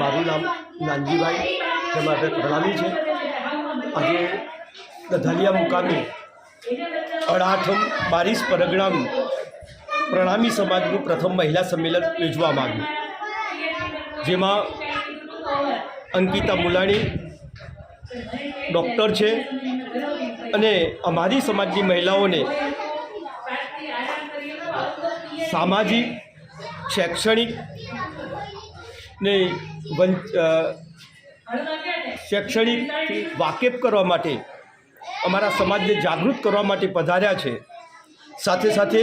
મારું નામ નાનજીભાઈ માટે પ્રણામી છે. આજે દધાલિયા મુકામે અડાઠમ બારીસ પરગણામ પ્રણામી સમાજનું પ્રથમ મહિલા સંમેલન યોજવામાં આવ્યું. જેમાં અંકિતા મુલાણી ડૉક્ટર છે અને અમારી સમાજની મહિલાઓને સામાજિક, શૈક્ષણિક ને શૈક્ષણિકથી વાકેફ કરવા માટે, અમારા સમાજને જાગૃત કરવા માટે પધાર્યા છે. સાથે સાથે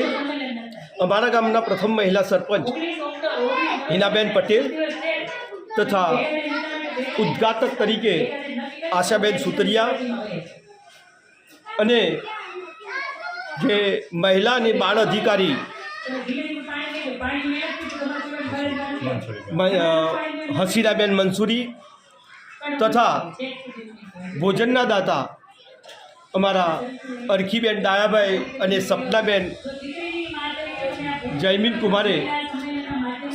અમારા ગામના પ્રથમ મહિલા સરપંચ હિનાબેન પટેલ તથા ઉદ્ઘાટક તરીકે આશાબેન સુતરિયા અને જે મહિલા અને બાળ અધિકારી હસીરાબેન મંસૂરી તથા ભોજનના દાતા અમારા અરખીબેન ડાયાભાઈ અને સપનાબેન જયમીન કુમારે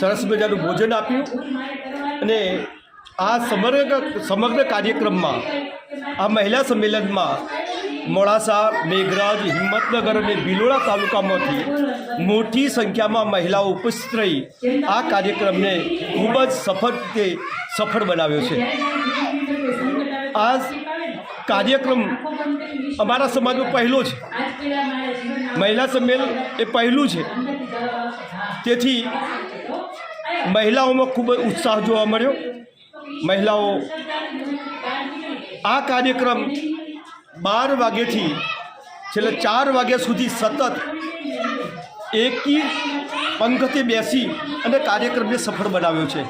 સરસ મજાનું ભોજન આપ્યું અને આ સમગ્ર સમગ્ર કાર્યક્રમમાં, આ મહિલા સંમેલનમાં મોડાસા મેઘરાજ હિંમતનગર અને ભિલોડા તાલુકામાંથી મોટી સંખ્યામાં મહિલાઓ ઉપસ્થિત રહી આ કાર્યક્રમને ખૂબ જ સફળ રીતે સફળ બનાવ્યો છે. આ કાર્યક્રમ અમારા સમાજનો પહેલો છે. મહિલા સંમેલન એ પહેલું છે. તેથી મહિલાઓમાં ખૂબ ઉત્સાહ જોવા મળ્યો. મહિલાઓ આ કાર્યક્રમ બાર વાગ્યાથી છેલ્લે ચાર વાગ્યા સુધી સતત એકી પંખતે બેસી અને કાર્યક્રમને સફળ બનાવ્યો છે.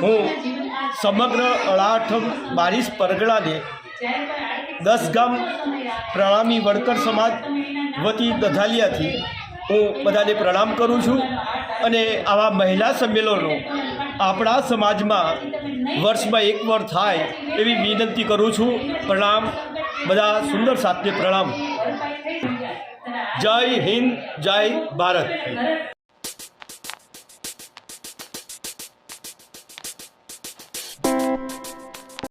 હું સમગ્ર અડાઠમ બારીસ પરગડાને દસ ગામ પ્રણામી વણકર સમાજ વતી દધાલિયાથી હું બધાને પ્રણામ કરું છું અને આવા મહિલા સંમેલનો આપણા સમાજમાં વર્ષમાં એક વાર થાય એવી વિનંતી કરું છું. પ્રણામ. બધા સુંદર સાથે પ્રણામ. જય હિન્દ, જય ભારત.